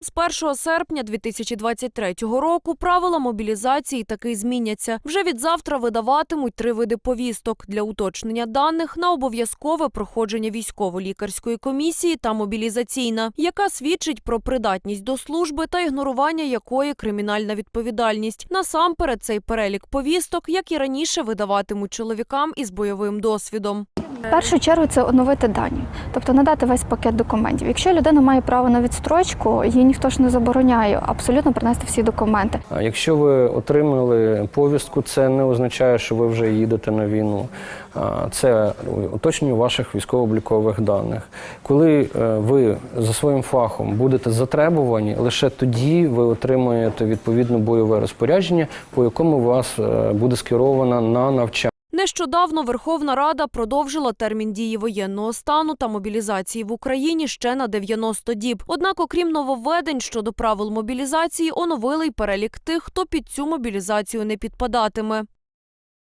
З 1 серпня 2023 року правила мобілізації таки зміняться. Вже від завтра видаватимуть три види повісток для уточнення даних на обов'язкове проходження військово-лікарської комісії та мобілізаційна, яка свідчить про придатність до служби та ігнорування якої кримінальна відповідальність. Насамперед цей перелік повісток, як і раніше, видаватимуть чоловікам із бойовим досвідом. В першу чергу це оновити дані, тобто надати весь пакет документів. Якщо людина має право на відстрочку, їй ніхто ж не забороняє абсолютно принести всі документи. А Якщо ви отримали повістку, це не означає, що ви вже їдете на війну. Це уточнення ваших військово-облікових даних. Коли е, ви за своїм фахом будете затребувані, лише тоді ви отримуєте відповідне бойове розпорядження, по якому вас е, буде скеровано на навчання. Нещодавно Верховна Рада продовжила термін дії воєнного стану та мобілізації в Україні ще на 90 діб. Однак, окрім нововведень щодо правил мобілізації, оновили й перелік тих, хто під цю мобілізацію не підпадатиме.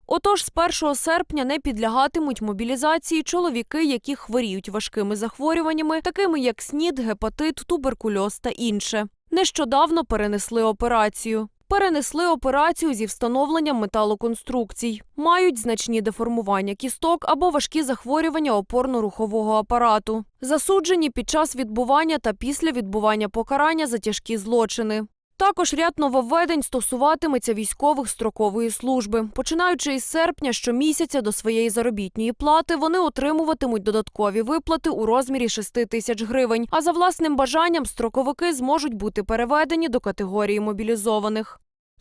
Отож, з 1 серпня не підлягатимуть мобілізації чоловіки, які хворіють важкими захворюваннями, такими як СНІД, гепатит, туберкульоз та інше. Нещодавно перенесли операцію. Перенесли операцію зі встановленням металоконструкцій. Мають значні деформування кісток або важкі захворювання опорно-рухового апарату. Засуджені під час відбування та після відбування покарання за тяжкі злочини. Також ряд нововведень стосуватиметься військових строкової служби. Починаючи із серпня щомісяця до своєї заробітної плати, вони отримуватимуть додаткові виплати у розмірі 6 тисяч гривень. А за власним бажанням строковики зможуть бути переведені до категорії мобілізованих.